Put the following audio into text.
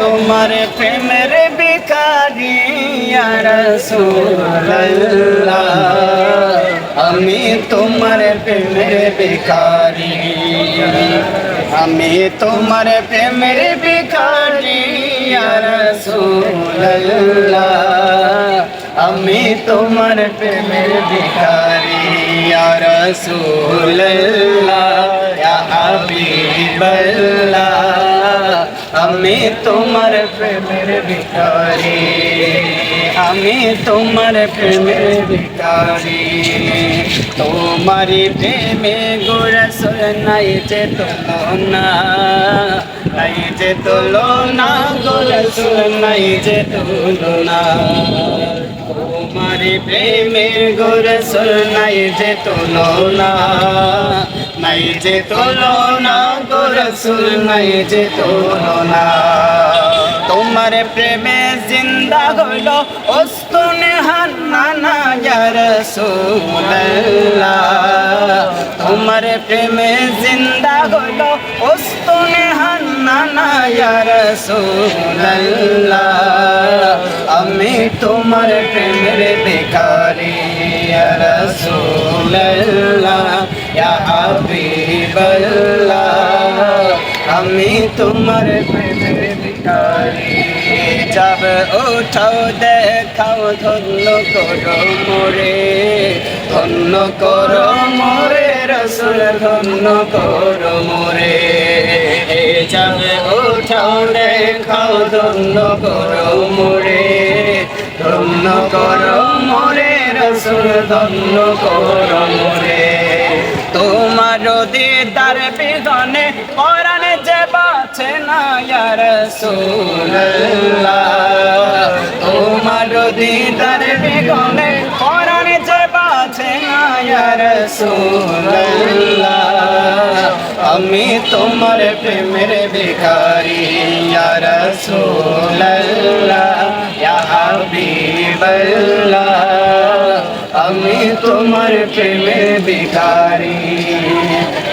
তোমার প্রেমের বিকারি আমি তোমার প্রেমের বিকারি আমি তোমার প্রেমের বিকারি আমি তোমার প্রেমের বিকারি রসুল্লাহ হাবিবাল্লাহ। আমি তোমার প্রেমের ভিকারি আমি তোমার প্রেমের ভিকারি তোমারি প্রেমে গোরসল নাই যে তুলনা, নাই যে তুলনা গোরসল নাই যে তুলনা। তোমারি প্রেমের গোরসল নাই যে তুলনা নাই যে তুলনা গোরসুল নাই যে তুলনা তোমার প্রেমে জিন্দা হইল অস্তুনে হান্নানা রসুল্লাহ তোমার প্রেমে জিন্দা হইল অস্তুনে হান্নানা রসুল্লাহ আমি তোমার প্রেমের বেকারি হাবিবাল্লাহ তোমার প্রেমের ভিকারি যাব ওঠাও দেখাও, ধন্য করো মোরে। ধন্য করো মোরে, রসুল ধন্য করো মোরে। যাব ওঠাও দেখাও, ধন্য করো মোরে। ধন্য করো মোরে, রসুল ধন্য করো মোরে। তোমার দিদার বিধনে পরাণে যে বাছে না রসুল্লাহ তোমার দিদার বিধনে পরাণে যে বাছে না রসুল্লাহ আমি তোমার প্রেমের ভিখারি রসুল্লাহ হাবিবাল্লাহ। আমি তোমার প্রেমের ভিখারি।